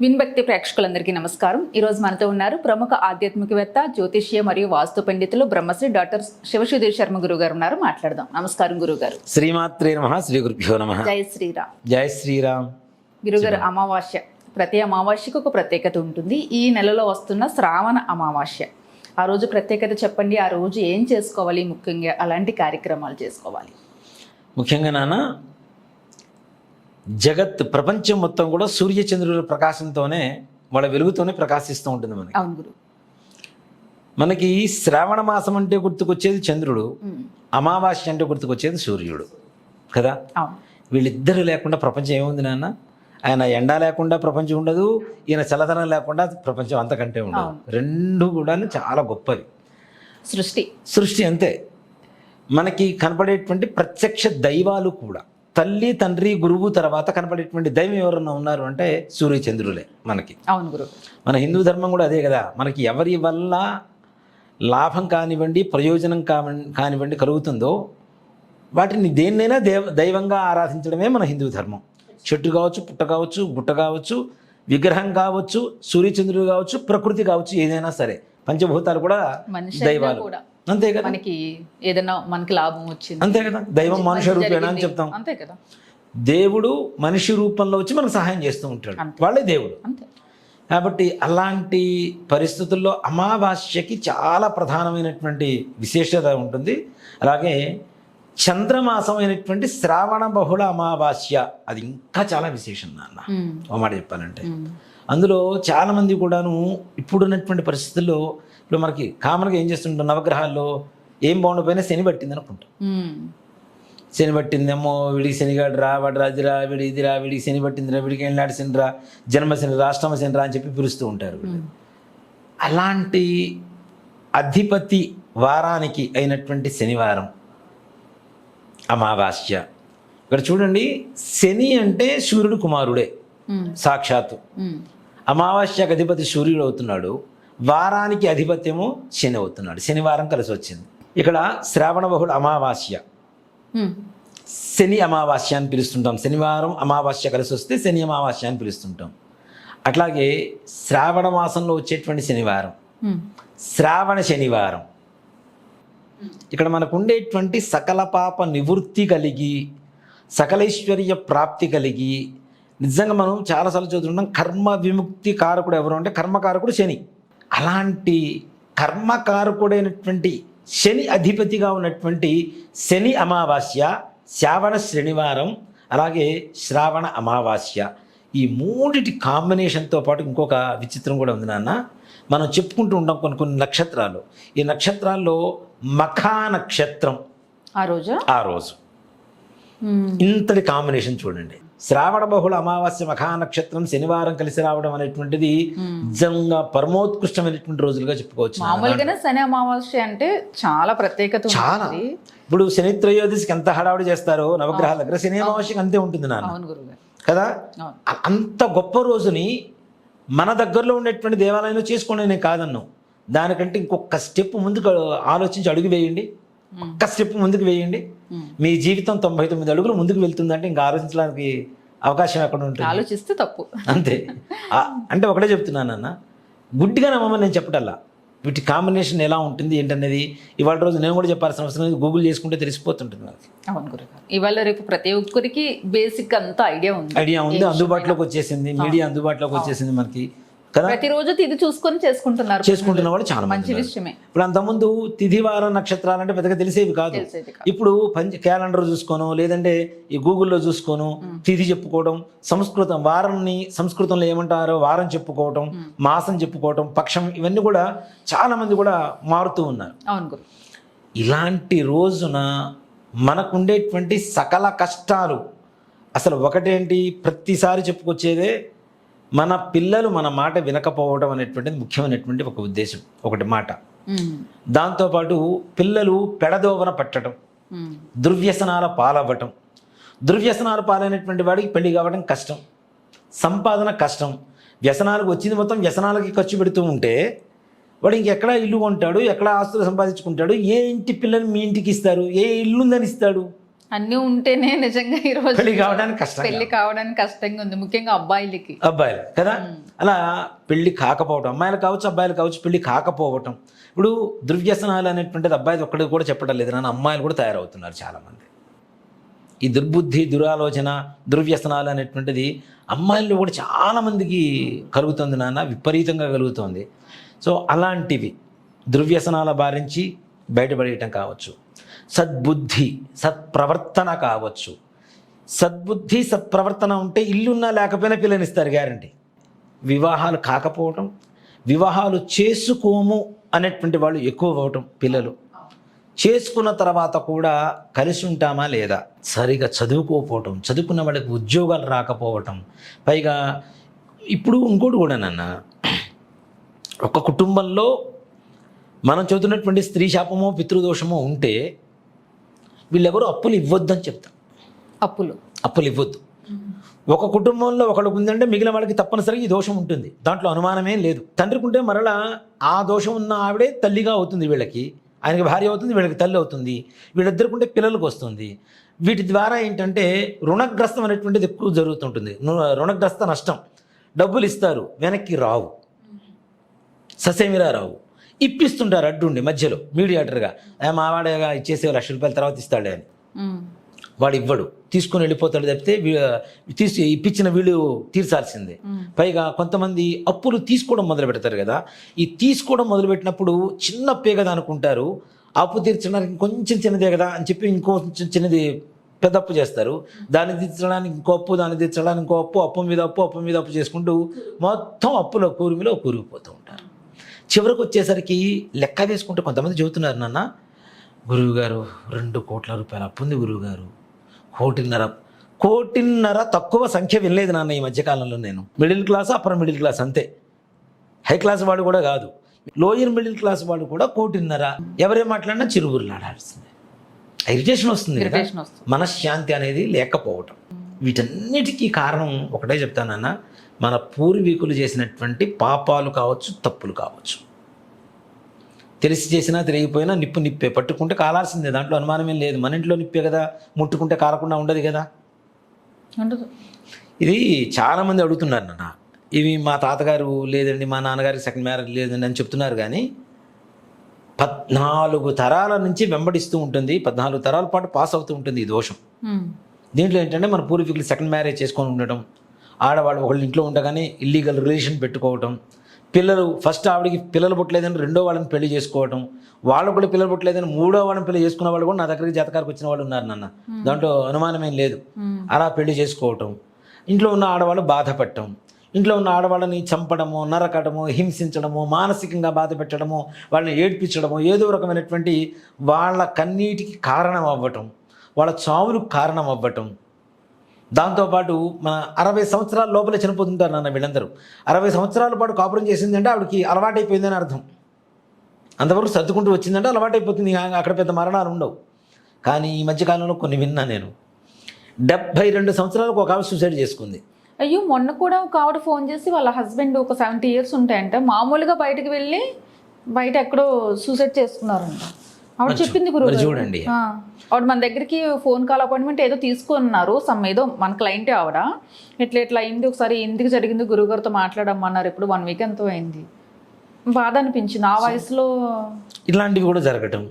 విన్భక్తి ప్రేక్షకులందరికీ నమస్కారం. ఈ రోజు మనతో ఉన్నారు ప్రముఖ ఆధ్యాత్మికవేత్త జ్యోతిష్య మరియు వాస్తు పండితులు బ్రహ్మశ్రీ డాక్టర్ శివసుధీర్ శర్మ గురువు గారు ఉన్నారు. మాట్లాడదాం. నమస్కారం గురువు గారు శ్రీమాత్రే నమ. శ్రీ గురుభ్యో నమ. జై శ్రీరామ్. జై శ్రీరామ్. గురుగారు అమావాస్య. ప్రతి అమావాస్యకు ఒక ప్రత్యేకత ఉంటుంది. ఈ నెలలో వస్తున్న శ్రావణ అమావాస్య. ఆ రోజు ప్రత్యేకత చెప్పండి. ఆ రోజు ఏం చేసుకోవాలి ముఖ్యంగా? అలాంటి కార్యక్రమాలు చేసుకోవాలి. ముఖ్యంగా నాన్న జగత్ ప్రపంచం మొత్తం కూడా సూర్యచంద్రుల ప్రకాశంతోనే వాళ్ళ వెలుగుతోనే ప్రకాశిస్తూ ఉంటుంది మనకి. అవును గురు. మనకి శ్రావణ మాసం అంటే గుర్తుకొచ్చేది చంద్రుడు అమావాస్య అంటే గుర్తుకొచ్చేది సూర్యుడు కదా? వీళ్ళిద్దరు లేకుండా ప్రపంచం ఏముంది నాన్న? ఆయన ఎండ లేకుండా ప్రపంచం ఉండదు ఈయన చల్లదనం లేకుండా ప్రపంచం అంతకంటే ఉండదు. రెండు కూడా చాలా గొప్పది సృష్టి. సృష్టి అంతే. మనకి కనపడేటువంటి ప్రత్యక్ష దైవాలు కూడా. తల్లి తండ్రి గురువు తర్వాత కనపడేటువంటి దైవం ఎవరన్నా ఉన్నారు అంటే సూర్యచంద్రులే మనకి. అవును గురు. మన హిందూ ధర్మం కూడా అదే కదా. మనకి ఎవరి వల్ల లాభం కానివ్వండి ప్రయోజనం కావ- కానివ్వండి కలుగుతుందో వాటిని దేన్నైనా దేవ దైవంగా ఆరాధించడమే మన హిందూ ధర్మం. చెట్టు కావచ్చు పుట్ట కావచ్చు గుట్ట కావచ్చు విగ్రహం కావచ్చు సూర్యచంద్రుడు కావచ్చు ప్రకృతి కావచ్చు ఏదైనా సరే. పంచభూతాలు కూడా దైవాలు. కూడా. అంతే కదా? మనకి ఏదైనా మనకి లాభం వచ్చింది. అంతే కదా? దైవం మనుష్య రూపేణ అని. చెప్తాం. అంతే కదా? దేవుడు మనిషి రూపంలో వచ్చి మనకు సహాయం చేస్తూ ఉంటాడు. వాళ్ళే దేవుడు. అంతే. కాబట్టి అలాంటి పరిస్థితుల్లో అమావాస్యకి చాలా ప్రధానమైనటువంటి విశేషత ఉంటుంది. అలాగే చంద్రమాసం అయినటువంటి శ్రావణ బహుళ అమావాస్య అది ఇంకా చాలా విశేషం నాన్న. ఒక మాట చెప్పాలంటే. అందులో చాలామంది కూడాను ఇప్పుడున్నటువంటి పరిస్థితుల్లో ఇప్పుడు మనకి కామన్గా ఏం చేస్తుంటాం? నవగ్రహాల్లో ఏం బాగుండకపోయినా శని పట్టింది అనుకుంటాం. శని పట్టిందేమో వీడికి శనిగాడు రా వాడు రాజురా వీడి ఇదిరా వీడికి శని పట్టిందిరా వీడికి ఏళ్ళనాడు శనిరా జన్మశని రాష్ట్రమ శనిరా అని చెప్పి పిలుస్తూ ఉంటారు. అలాంటి అధిపతి వారానికి అయినటువంటి శనివారం అమావాస్య. ఇక్కడ చూడండి శని అంటే సూర్యుడు కుమారుడే. సాక్షాత్తు. అమావాస్యకు అధిపతి సూర్యుడు అవుతున్నాడు. వారానికి అధిపత్యము శని అవుతున్నాడు శనివారం కలిసి వచ్చింది ఇక్కడ శ్రావణ బహుళ అమావాస్య శని అమావాస్య అని పిలుస్తుంటాం. శనివారం అమావాస్య కలిసి వస్తే శని అమావాస్య అని పిలుస్తుంటాం. అట్లాగే శ్రావణ మాసంలో వచ్చేటువంటి శనివారం. శ్రావణ శనివారం. ఇక్కడ మనకు ఉండేటువంటి సకల పాప నివృత్తి కలిగి సకలైశ్వర్య ప్రాప్తి కలిగి నిజంగా మనం చాలాసార్లు చదువుతుంటాం. కర్మ విముక్తి కారకుడు ఎవరు అంటే కర్మకారకుడు శని. అలాంటి కర్మకారకుడైనటువంటి శని అధిపతిగా ఉన్నటువంటి శని అమావాస్య శ్రావణ శనివారం అలాగే శ్రావణ అమావాస్య. ఈ మూడిటి కాంబినేషన్తో పాటు ఇంకొక విచిత్రం కూడా ఉంది నాన్న. మనం చెప్పుకుంటూ ఉంటాం కొన్ని కొన్ని నక్షత్రాలు. ఈ నక్షత్రాల్లో మఖా నక్షత్రం ఆ రోజా? ఆ రోజు. ఇంతటి కాంబినేషన్ చూడండి. శ్రావణ బహుళ అమావాస్య మఖా నక్షత్రం శనివారం కలిసి రావడం అనేటువంటిది నిజంగా పరమోత్కృష్టమైనటువంటి రోజులుగా చెప్పుకోవచ్చు. మామూలుగానే శని అమావాస్య అంటే చాలా ప్రత్యేకత చాలా. ఇప్పుడు శని త్రయోదశికి ఎంత హడావుడి చేస్తారో నవగ్రహాల దగ్గర శని అమావాస్యకి అంతే ఉంటుంది నాన్న. కదా? అంత గొప్ప రోజుని మన దగ్గరలో ఉండేటువంటి దేవాలయంలో చేసుకోండి నేను కాదన్ను. దానికంటే ఇంకొక స్టెప్ ముందుకు ఆలోచించి అడుగు వేయండి. ఒక్క స్టెప్ ముందుకు వేయండి. మీ జీవితం తొంభై తొమ్మిది అడుగులు ముందుకు వెళ్తుందంటే ఇంకా ఆలోచించడానికి అవకాశం ఎక్కడ ఉంటుంది? ఆలోచిస్తే తప్పు. అంతే. అంటే ఒకటే చెప్తున్నాను అన్న గుడ్డిగా నమ్మమని నేను చెప్పటల్లా. వీటి కాంబినేషన్ ఎలా ఉంటుంది ఏంటనేది ఇవాళ రోజు నేను కూడా చెప్పాల్సిన అవసరం లేదు. గూగుల్ చేసుకుంటే తెలిసిపోతుంటుంది నాకు. అవును ఇవాళ రేపు ప్రతి ఒక్కరికి బేసిక్ అంతా ఐడియా ఉంది. ఐడియా ఉంది అందుబాటులోకి వచ్చేసింది. మీడియా అందుబాటులోకి వచ్చేసింది మనకి. కదా? ప్రతిరోజు తిది చూసుకొని చేసుకుంటున్నారు చేసుకుంటున్న వాళ్ళు చాలా మంచి. విషయమే. ఇప్పుడు అంతకుముందు తిథి వారం నక్షత్రాలు అంటే పెద్దగా తెలిసేవి కాదు. ఇప్పుడు పంచ క్యాలెండర్ చూసుకోను లేదంటే ఈ గూగుల్లో చూసుకోను తిథి చెప్పుకోవడం సంస్కృతం వారాన్ని సంస్కృతంలో ఏమంటారో వారం చెప్పుకోవటం మాసం చెప్పుకోవటం పక్షం ఇవన్నీ కూడా చాలా మంది కూడా మారుతూ ఉన్నారు. అవును ఇలాంటి రోజున మనకుండేటువంటి సకల కష్టాలు అసలు ఒకటేంటి? ప్రతిసారి చెప్పుకొచ్చేదే మన పిల్లలు మన మాట వినకపోవడం అనేటువంటిది ముఖ్యమైనటువంటి ఒక ఉద్దేశం ఒకటి మాట. దాంతోపాటు పిల్లలు పెడదోవన పట్టడం దుర్వ్యసనాల పాలవ్వటం. దుర్వ్యసనాల పాలైనటువంటి వాడికి పెళ్ళి కావడం కష్టం సంపాదన కష్టం. వ్యసనాలకు వచ్చింది మొత్తం వ్యసనాలకి ఖర్చు పెడుతూ ఉంటే వాడు ఇంకెక్కడ ఇల్లు కొంటాడు ఎక్కడ ఆస్తులు సంపాదించుకుంటాడు ఏ ఇంటి పిల్లని మీ ఇంటికి ఇస్తారు ఏ ఇల్లు ఉందని ఇస్తాడు? అన్నీ ఉంటేనే నిజంగా ఈరోజు పెళ్ళి కావడానికి కష్టం పెళ్ళి కావడానికి కష్టంగా ఉంది. ముఖ్యంగా అబ్బాయిలకి. అబ్బాయిలు కదా? అలా పెళ్ళి కాకపోవటం అమ్మాయిలు కావచ్చు అబ్బాయిలు కావచ్చు పెళ్ళి కాకపోవటం. ఇప్పుడు దుర్వ్యసనాలు అనేటువంటిది అబ్బాయిలు ఒక్కడికి కూడా చెప్పడం లేదు. నాన్న అమ్మాయిలు కూడా తయారవుతున్నారు చాలామంది. ఈ దుర్బుద్ధి దురాలోచన దుర్వ్యసనాలు అనేటువంటిది అమ్మాయిల్లో కూడా చాలామందికి కలుగుతుంది నాన్న విపరీతంగా కలుగుతుంది. సో అలాంటివి దుర్వ్యసనాల బారించి బయటపడేయటం కావచ్చు. సద్బుద్ధి సత్ప్రవర్తన కావచ్చు. సద్బుద్ధి సత్ప్రవర్తన ఉంటే ఇల్లున్నా లేకపోయినా పిల్లనిస్తారు గ్యారంటీ. వివాహాలు కాకపోవటం వివాహాలు చేసుకోము అనేటువంటి వాళ్ళు ఎక్కువ అవటం పిల్లలు. చేసుకున్న తర్వాత కూడా కలిసి ఉంటామా లేదా? సరిగా చదువుకోకపోవటం చదువుకున్న వాళ్ళకి ఉద్యోగాలు రాకపోవటం పైగా ఇప్పుడు ఇంకోటి కూడా నాన్న ఒక కుటుంబంలో మనం చదువుతున్నటువంటి స్త్రీ శాపమో పితృదోషమో ఉంటే వీళ్ళెవరు అప్పులు ఇవ్వద్దని చెప్తాం అప్పులు. అప్పులు ఇవ్వద్దు. ఒక కుటుంబంలో ఒకళ్ళకు ఉందంటే మిగిలిన వాళ్ళకి తప్పనిసరిగా ఈ దోషం ఉంటుంది. దాంట్లో అనుమానమేం లేదు. తండ్రికి ఉంటే మరలా ఆ దోషం ఉన్న ఆవిడే తల్లిగా అవుతుంది వీళ్ళకి ఆయనకి భార్య అవుతుంది వీళ్ళకి తల్లి అవుతుంది వీళ్ళిద్దరికి ఉంటే పిల్లలకు వస్తుంది. వీటి ద్వారా ఏంటంటే రుణగ్రస్తం అనేటువంటిది ఎక్కువ జరుగుతుంటుంది. రుణగ్రస్త నష్టం. డబ్బులు ఇస్తారు వెనక్కి రావు. ససేమిరా రావు. ఇప్పిస్తుంటారు అడ్డుండి మధ్యలో మీడియేటర్గా "ఏ, మా వాడేగా ఇచ్చేసే లక్ష రూపాయల తర్వాత ఇస్తాడే అని. వాడు ఇవ్వడు. తీసుకొని వెళ్ళిపోతాడు తప్పితే తీసి ఇప్పించిన వీళ్ళు తీర్చాల్సిందే. పైగా కొంతమంది అప్పులు తీసుకోవడం మొదలు పెడతారు కదా. ఈ తీసుకోవడం మొదలు పెట్టినప్పుడు చిన్న అప్పే కదా అనుకుంటారు అప్పు తీర్చడానికి కొంచెం చిన్నదే కదా అని చెప్పి ఇంకో కొంచెం చిన్నది పెద్ద అప్పు చేస్తారు. దాన్ని తీర్చడానికి ఇంకో అప్పు దాన్ని తీర్చడానికి ఇంకో అప్పు అప్పు మీద అప్పు అప్పు మీద అప్పు చేసుకుంటూ మొత్తం అప్పులో కూరిమిలో కూరుకుపోతూ ఉంటారు. చివరికి వచ్చేసరికి లెక్క వేసుకుంటే కొంతమంది చెబుతున్నారు నాన్న గురువుగారు రెండు కోట్ల రూపాయల అప్పు ఉంది గురువుగారు. కోటిన్నర కోటిన్నర తక్కువ సంఖ్య వినలేదు నాన్న ఈ మధ్యకాలంలో నేను. Middle class upper middle class అంతే. హై క్లాస్ వాడు కూడా కాదు. లోయర్ మిడిల్ క్లాస్ వాడు కూడా కోటిన్నర. ఎవరేం మాట్లాడినా చిరుబుర్లాడాల్సిందే ఇరిటేషన్ వస్తుంది కదా. ఇరిటేషన్ వస్తుంది. మనశ్శాంతి అనేది లేకపోవటం. వీటన్నిటికీ కారణం ఒకటే చెప్తానన్న మన పూర్వీకులు చేసినటువంటి పాపాలు కావచ్చు తప్పులు కావచ్చు. తెలిసి చేసినా తెలియకపోయినా నిప్పు నిప్పే పట్టుకుంటే కాలాల్సిందే. దాంట్లో అనుమానమేం లేదు. మన ఇంట్లో నిప్పే కదా ముట్టుకుంటే కాలకుండా ఉండదు కదా. ఉండదు. ఇది చాలామంది అడుగుతున్నారు నాన్న. ఇవి మా తాతగారు లేదండి మా నాన్నగారికి సెకండ్ మ్యారేజ్ లేదండి అని చెప్తున్నారు కానీ పద్నాలుగు తరాల నుంచి వెంబడిస్తూ ఉంటుంది. పద్నాలుగు తరాల పాటు పాస్ అవుతూ ఉంటుంది ఈ దోషం. దీంట్లో ఏంటంటే మన పూర్వీకులు సెకండ్ మ్యారేజ్ చేసుకొని ఉండటం ఆడవాళ్ళు ఒకళ్ళు ఇంట్లో ఉండగానే ఇల్లీగల్ రిలేషన్ పెట్టుకోవటం. పిల్లలు ఫస్ట్ ఆవిడకి పిల్లలు పుట్టలేదని రెండో వాళ్ళని పెళ్ళి చేసుకోవటం. వాళ్ళు కూడా పిల్లలు పుట్టలేదని మూడో వాళ్ళని పెళ్ళి చేసుకున్న వాళ్ళు కూడా నా దగ్గరికి జతకారికి వచ్చిన వాళ్ళు ఉన్నారు నాన్న. దాంట్లో అనుమానమేం లేదు. అలా పెళ్ళి చేసుకోవటం. ఇంట్లో ఉన్న ఆడవాళ్ళు బాధపడటం. ఇంట్లో ఉన్న ఆడవాళ్ళని చంపడము నరకడము హింసించడము మానసికంగా బాధ పెట్టడము వాళ్ళని ఏడ్పించడము ఏదో రకమైనటువంటి వాళ్ళ కన్నీటికి కారణం అవ్వటం వాళ్ళ చావులకు కారణం అవ్వటం. దాంతోపాటు మన అరవై సంవత్సరాల లోపలే చనిపోతుంటారు నాన్న వీళ్ళందరూ. అరవై సంవత్సరాల పాటు కాపురం చేసిందంటే ఆవిడకి అలవాటైపోయిందని అర్థం. అంతవరకు సర్దుకుంటూ వచ్చిందంటే అలవాటైపోతుంది అక్కడ పెద్ద మరణాలు ఉండవు. కానీ ఈ మధ్యకాలంలో కొన్ని విన్నా నేను. డెబ్బై రెండు సంవత్సరాలకు ఒక ఆవిడ సూసైడ్ చేసుకుంది. అయ్యో మొన్న కూడా ఒక ఆవిడ ఫోన్ చేసి వాళ్ళ హస్బెండ్ ఒక సెవెంటీ ఇయర్స్ ఉంటాయంట. మామూలుగా బయటకు వెళ్ళి బయట ఎక్కడో సూసైడ్ చేసుకున్నారంట. ఆవిడ చెప్పింది గురువు. చూడండి. ఆవిడ మన దగ్గరికి ఫోన్ కాల్ అపాయింట్మెంట్ ఏదో తీసుకున్నారు. సమ్ ఏదో మన క్లయింటే ఆవిడ. ఇట్లా ఇట్లా అయింది? ఒకసారి ఎందుకు జరిగింది? గురువుగారితో మాట్లాడమన్నారు. ఇప్పుడు వన్ వీక్ ఎంతో అయింది. బాధ అనిపించింది. ఆ వయసులో ఇలాంటివి కూడా జరగటం.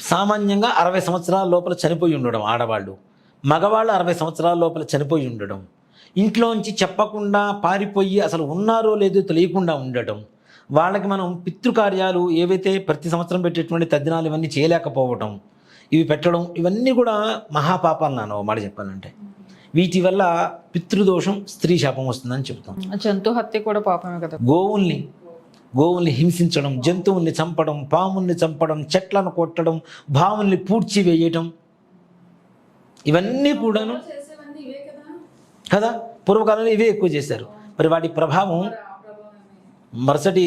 సామాన్యంగా అరవై సంవత్సరాల లోపల చనిపోయి ఉండడం ఆడవాళ్ళు. మగవాళ్ళు అరవై సంవత్సరాల లోపల చనిపోయి ఉండడం. ఇంట్లోంచి చెప్పకుండా పారిపోయి అసలు ఉన్నారో లేదో తెలియకుండా ఉండటం. వాళ్ళకి మనం పితృకార్యాలు ఏవైతే ప్రతి సంవత్సరం పెట్టేటువంటి తద్దినాలు ఇవన్నీ చేయలేకపోవటం ఇవి పెట్టడం ఇవన్నీ కూడా మహాపాపాలు నాన్న ఓ మాట చెప్పాలంటే. వీటి వల్ల పితృదోషం స్త్రీ శాపం వస్తుందని చెప్తాం జంతు హత్య కూడా పాపమే కదా. గోవుల్ని గోవుల్ని హింసించడం జంతువుల్ని చంపడం పాముల్ని చంపడం చెట్లను కొట్టడం భావుల్ని పూడ్చి వేయటం ఇవన్నీ కూడాను కదా? పూర్వకాలంలో ఇవే ఎక్కువ చేశారు. మరి వాటి ప్రభావం మరుసటి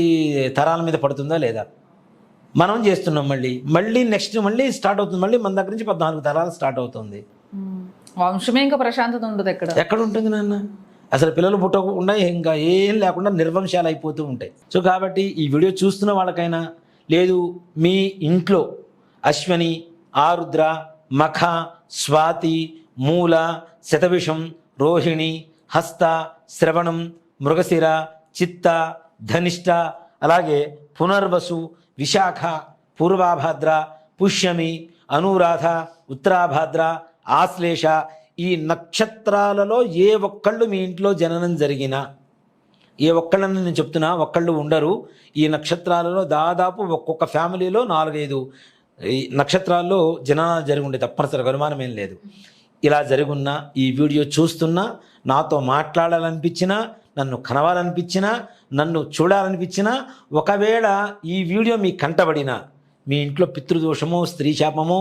తరాల మీద పడుతుందా లేదా? మనం చేస్తున్నాం మళ్ళీ? మళ్ళీ నెక్స్ట్ మళ్ళీ స్టార్ట్ అవుతుంది. మళ్ళీ మన దగ్గర నుంచి పద్నాలుగు తరాలు స్టార్ట్ అవుతుంది. వంశమే ఇంకా ప్రశాంతత ఉండదు ఎక్కడ? ఎక్కడ ఉంటుంది నాన్న? అసలు పిల్లలు పుట్టకుండా ఇంకా ఏం లేకుండా నిర్వంశాలు అయిపోతూ ఉంటాయి. సో కాబట్టి ఈ వీడియో చూస్తున్న వాళ్ళకైనా లేదు మీ ఇంట్లో అశ్వని ఆరుద్ర మఖ స్వాతి మూల శతవిషం రోహిణి హస్త శ్రవణం మృగశిర చిత్త ధనిష్ట అలాగే పునర్వసు విశాఖ పూర్వాభాద్ర పుష్యమి అనురాధ ఉత్తరాభాద్ర ఆశ్లేష ఈ నక్షత్రాలలో ఏ ఒక్కళ్ళు మీ ఇంట్లో జననం జరిగినా ఏ ఒక్కళ్ళని నేను చెప్తున్నా ఒక్కళ్ళు ఉండరు. ఈ నక్షత్రాలలో దాదాపు ఒక్కొక్క ఫ్యామిలీలో నాలుగైదు ఈ నక్షత్రాల్లో జననాలు జరిగి ఉండే తప్పనిసరిగా అనుమానం ఏం లేదు. ఇలా జరుగున్నా ఈ వీడియో చూస్తున్నా నాతో మాట్లాడాలనిపించినా నన్ను కనవాలనిపించినా నన్ను చూడాలనిపించినా ఒకవేళ ఈ వీడియో మీ కంటబడినా మీ ఇంట్లో పితృదోషమో స్త్రీ శాపము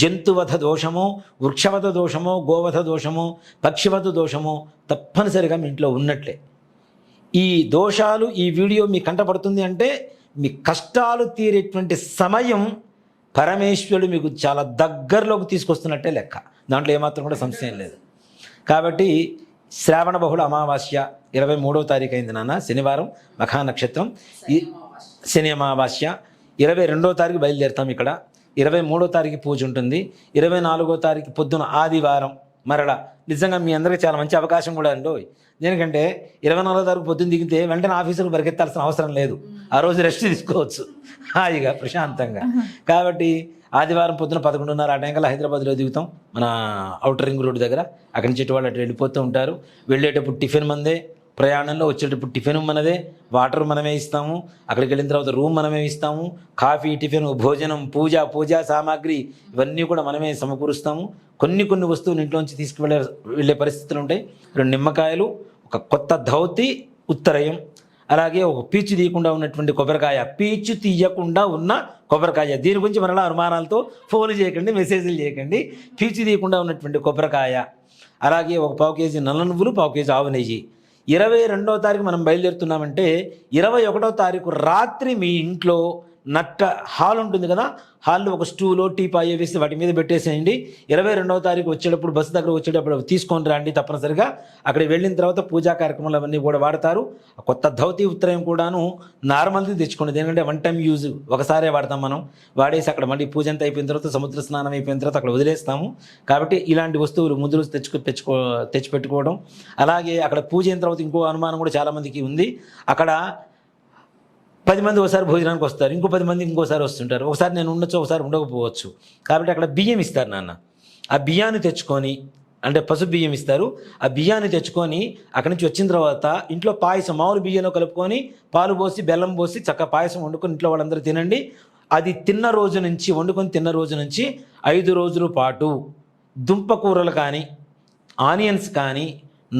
జంతువధ దోషమో వృక్షవధ దోషమో గోవధ దోషమో పక్షివధ దోషమో తప్పనిసరిగా మీ ఇంట్లో ఉన్నట్లే. ఈ దోషాలు ఈ వీడియో మీ కంటపడుతుంది అంటే మీ కష్టాలు తీరేటువంటి సమయం పరమేశ్వరుడు మీకు చాలా దగ్గరలోకి తీసుకొస్తున్నట్టే లెక్క. దాంట్లో ఏమాత్రం కూడా సంశయం లేదు. కాబట్టి శ్రావణ బహుళ అమావాస్య ఇరవై మూడవ తారీఖు అయింది నాన్న శనివారం మఖా నక్షత్రం. ఈ శని అమావాస్య ఇరవై రెండవ తారీఖు బయలుదేరుతాం ఇక్కడ. ఇరవై మూడో తారీఖు పూజ ఉంటుంది. ఇరవై నాలుగో తారీఖు పొద్దున ఆదివారం మరల. నిజంగా మీ అందరికీ చాలా మంచి అవకాశం కూడా అండి దేనికంటే ఇరవై నాలుగో తారీఖు పొద్దున్న దిగితే వెంటనే ఆఫీసుకు పరిగెత్తాల్సిన అవసరం లేదు. ఆ రోజు రెస్ట్ తీసుకోవచ్చు. హాయిగా ప్రశాంతంగా. కాబట్టి ఆదివారం పొద్దున పదకొండున్నర ఆ టైంకల్లా హైదరాబాద్లో దిగుతాం. మన అవుటర్ రింగ్ రోడ్ దగ్గర. అక్కడి నుంచి ఇటు వాళ్ళు అటు వెళ్ళిపోతూ ఉంటారు. వెళ్ళేటప్పుడు టిఫిన్ మందే. ప్రయాణంలో వచ్చేటప్పుడు టిఫిన్ మనదే. వాటర్ మనమే ఇస్తాము. అక్కడికి వెళ్ళిన తర్వాత రూమ్ మనమే ఇస్తాము. కాఫీ టిఫిన్ భోజనం పూజ పూజా సామాగ్రి ఇవన్నీ కూడా మనమే సమకూరుస్తాము. కొన్ని కొన్ని వస్తువులు ఇంట్లోంచి తీసుకువెళ్ళే వెళ్ళే పరిస్థితులు ఉంటాయి. రెండు నిమ్మకాయలు ఒక కొత్త ధౌతి ఉత్తరయం. అలాగే ఒక పీచు తీయకుండా ఉన్నటువంటి కొబ్బరికాయ పీచు తీయకుండా ఉన్న కొబ్బరికాయ. దీని గురించి మరలా అనుమానాలతో ఫోన్ చేయకండి మెసేజ్లు చేయకండి. పీచు తీయకుండా ఉన్నటువంటి కొబ్బరికాయ అలాగే ఒక పావు కేజీ నల్ల నువ్వులు పావు కేజీ ఆవు నెయ్యి. ఇరవై రెండవ తారీఖు మనం బయలుదేరుతున్నామంటే ఇరవై ఒకటో తారీఖు రాత్రి మీ ఇంట్లో నట్ట హాల్ ఉంటుంది కదా హాల్లో ఒక స్టూలో టీపాయో వేసి వాటి మీద పెట్టేసేయండి. ఇరవై రెండవ తారీఖు వచ్చేటప్పుడు బస్సు దగ్గర వచ్చేటప్పుడు తీసుకొని రండి తప్పనిసరిగా. అక్కడ వెళ్ళిన తర్వాత పూజా కార్యక్రమాలు అవన్నీ కూడా వాడతారు. కొత్త ధౌతి ఉత్తరం కూడాను నార్మల్ది తెచ్చుకోండి ఎందుకంటే వన్ టైం యూజ్ ఒకసారే వాడతాం మనం. వాడేసి అక్కడ మళ్ళీ పూజ అంతా అయిపోయిన తర్వాత సముద్ర స్నానం అయిపోయిన తర్వాత అక్కడ వదిలేస్తాము. కాబట్టి ఇలాంటి వస్తువులు ముందు తెచ్చుకు తెచ్చుకో తెచ్చిపెట్టుకోవడం. అలాగే అక్కడ పూజ అయిన తర్వాత ఇంకో అనుమానం కూడా చాలామందికి ఉంది. అక్కడ పది మంది ఒకసారి భోజనానికి వస్తారు ఇంకో పది మంది ఇంకోసారి వస్తుంటారు. ఒకసారి నేను ఉండొచ్చు ఒకసారి ఉండకపోవచ్చు. కాబట్టి అక్కడ బియ్యం ఇస్తారు నాన్న. ఆ బియ్యాన్ని తెచ్చుకొని అంటే పసుపు బియ్యం ఇస్తారు. ఆ బియ్యాన్ని తెచ్చుకొని అక్కడి నుంచి వచ్చిన తర్వాత ఇంట్లో పాయసం మామూలు బియ్యంలో కలుపుకొని పాలు పోసి బెల్లం పోసి చక్క పాయసం వండుకొని ఇంట్లో వాళ్ళందరూ తినండి. అది తిన్న రోజు నుంచి వండుకొని తిన్న రోజు నుంచి ఐదు రోజుల పాటు దుంప కూరలు కానీ ఆనియన్స్ కానీ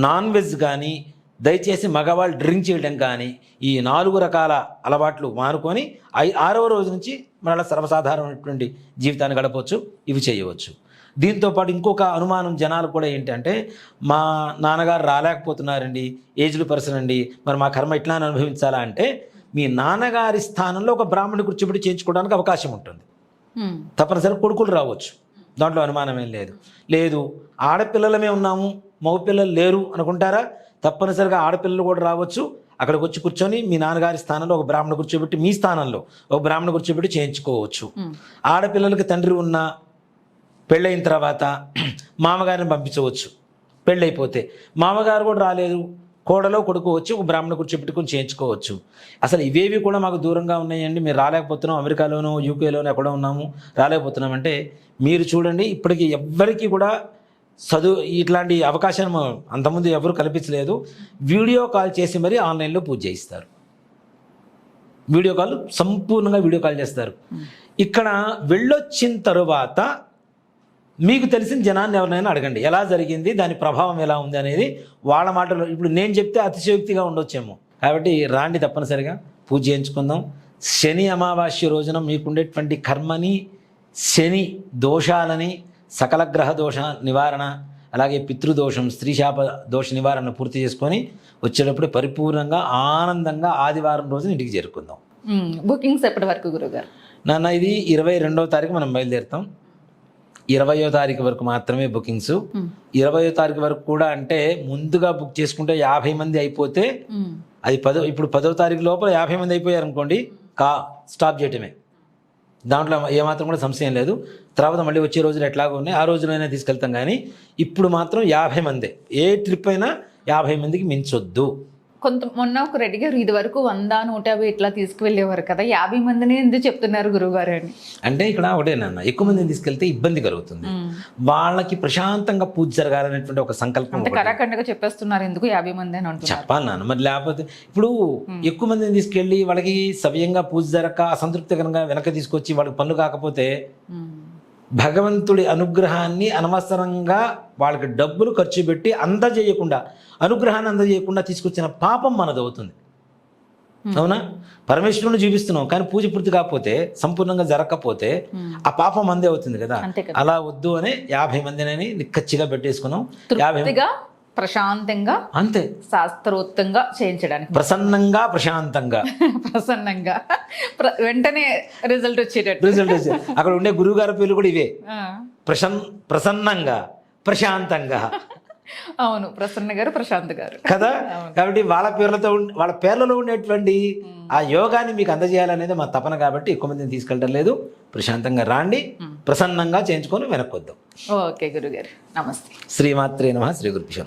నాన్ వెజ్ కానీ దయచేసి మగవాళ్ళు డ్రింక్ చేయడం కానీ ఈ నాలుగు రకాల అలవాట్లు మానుకొని ఐ ఆరవ రోజు నుంచి మరలా సర్వసాధారణమైనటువంటి జీవితాన్ని గడపవచ్చు ఇవి చేయవచ్చు. దీంతో పాటు ఇంకొక అనుమానం జనాలు కూడా ఏంటంటే మా నాన్నగారు రాలేకపోతున్నారండి ఏజ్డ్ పర్సన్ అండి మరి మా కర్మ ఎట్లా అని అనుభవించాలా అంటే మీ నాన్నగారి స్థానంలో ఒక బ్రాహ్మణి కూర్చోబెట్టి చేయించుకోవడానికి అవకాశం ఉంటుంది. తప్పనిసరి కొడుకులు రావచ్చు. దాంట్లో అనుమానం ఏం లేదు. లేదు ఆడపిల్లలమే ఉన్నాము మగపిల్లలు లేరు అనుకుంటారా? తప్పనిసరిగా ఆడపిల్లలు కూడా రావచ్చు. అక్కడికి వచ్చి కూర్చొని మీ నాన్నగారి స్థానంలో ఒక బ్రాహ్మణ కూర్చోబెట్టి మీ స్థానంలో ఒక బ్రాహ్మణ కూర్చోబెట్టి చేయించుకోవచ్చు. ఆడపిల్లలకి తండ్రి ఉన్న పెళ్ళైన తర్వాత మామగారిని పంపించవచ్చు. పెళ్ళైపోతే మామగారు కూడా రాలేదు. కోడలో కొడుకు వచ్చి ఒక బ్రాహ్మణ కూర్చోబెట్టుకొని చేయించుకోవచ్చు. అసలు ఇవేవి కూడా మాకు దూరంగా ఉన్నాయండి. మీరు రాలేకపోతున్నాం. అమెరికాలోనో యూకేలోనో ఎక్కడో ఉన్నాము. రాలేకపోతున్నాం. అంటే మీరు చూడండి ఇప్పటికి ఎవ్వరికీ కూడా చదువు ఇట్లాంటి అవకాశం అంతకుముందు ఎవరు కల్పించలేదు. వీడియో కాల్ చేసి మరీ ఆన్లైన్లో పూజ చేయిస్తారు. వీడియో కాల్ సంపూర్ణంగా వీడియో కాల్ చేస్తారు. ఇక్కడ వెళ్ళొచ్చిన తరువాత మీకు తెలిసిన జనాన్ని ఎవరినైనా అడగండి. ఎలా జరిగింది దాని ప్రభావం ఎలా ఉంది అనేది వాళ్ళ మాటలు. ఇప్పుడు నేను చెప్తే అతిశయోక్తిగా ఉండొచ్చేమో. కాబట్టి రాండి తప్పనిసరిగా. పూజ చేయించుకుందాం. శని అమావాస్య రోజున మీకుండేటువంటి కర్మని శని దోషాలని సకల గ్రహ దోష నివారణ అలాగే పితృదోషం స్త్రీశాప దోష నివారణ పూర్తి చేసుకొని వచ్చేటప్పుడు పరిపూర్ణంగా ఆనందంగా ఆదివారం రోజున ఇంటికి చేరుకుందాం. బుకింగ్స్ ఎప్పటి వరకు గురుగారు? నాన్న ఇది ఇరవై రెండవ తారీఖు మనం బయలుదేరుతాం. ఇరవయో తారీఖు వరకు మాత్రమే బుకింగ్స్. ఇరవయో తారీఖు వరకు కూడా అంటే ముందుగా బుక్ చేసుకుంటే యాభై మంది అయిపోతే అది పదో ఇప్పుడు పదో తారీఖు లోపల యాభై మంది అయిపోయారు అనుకోండి కా స్టాప్ చేయటమే. దాంట్లో ఏమాత్రం కూడా సంశయం లేదు. తర్వాత మళ్ళీ వచ్చే రోజులు ఎట్లాగో ఉన్నాయి. ఆ రోజులైనా తీసుకెళ్తాం కానీ ఇప్పుడు మాత్రం యాభై మందే. ఏ ట్రిప్ అయినా యాభై మందికి మించొద్దు. కొంత మొన్న ఒక రెడ్డి గారు ఇది వరకు వంద నూట యాభై ఇట్లా తీసుకువెళ్ళేవారు కదా. యాభై మందిని ఎందుకు చెప్తున్నారు గురువుగారు అని? అంటే ఇక్కడ ఒకటే నాన్న ఎక్కువ మందిని తీసుకెళ్తే ఇబ్బంది కలుగుతుంది. వాళ్ళకి ప్రశాంతంగా పూజ జరగాలనేటువంటి ఒక సంకల్పం అంటే. కరాఖండగా చెప్పేస్తున్నారు ఎందుకు యాభై మంది అని అంటున్నారు? చెప్పాలి నాన్న మరి లేకపోతే ఇప్పుడు ఎక్కువ మందిని తీసుకెళ్ళి వాళ్ళకి సవ్యంగా పూజ జరగక అసంతృప్తికరంగా వెనక తీసుకొచ్చి వాళ్ళకి పనులు కాకపోతే. భగవంతుడి అనుగ్రహాన్ని అనవసరంగా వాళ్ళకి డబ్బులు ఖర్చు పెట్టి అందజేయకుండా అనుగ్రహాన్ని అందజేయకుండా తీసుకొచ్చిన పాపం మనది అవుతుంది అవునా? పరమేశ్వరుని చూపిస్తున్నాం కానీ పూజ పూర్తి కాకపోతే సంపూర్ణంగా జరగకపోతే ఆ పాపం మందే అవుతుంది కదా? అలా వద్దు అని యాభై మందిని నిక్కచ్చిగా పెట్టేసుకున్నాం. యాభై ప్రశాంతంగా అంతే. శాస్త్రోక్తంగా చేయించడానికి. ప్రసన్నంగా ప్రశాంతంగా. ప్రసన్నంగా. ప్ర- వెంటనే రిజల్ట్ వచ్చేటట్టు. రిజల్ట్ వచ్చే అక్కడ ఉండే గురువు గారి పేర్లు కూడా ఇవే. ప్రసన్ ప్రసన్నంగా ప్రశాంతంగా. అవును ప్రసన్న గారు ప్రశాంత్ గారు. కదా? కాబట్టి వాళ్ళ పేర్లతో వాళ్ళ పేర్లలో ఉండేటువంటి ఆ యోగాన్ని మీకు అందజేయాలనేది మా తపన కాబట్టి ఎక్కువ మందిని తీసుకెళ్ళడం లేదు. ప్రశాంతంగా రాండి. ప్రసన్నంగా చేయించుకొని వెనక్కొద్దాం ఓకే గురుగారు. నమస్తే. శ్రీమాత్రే నమ. శ్రీ గురుభ్యో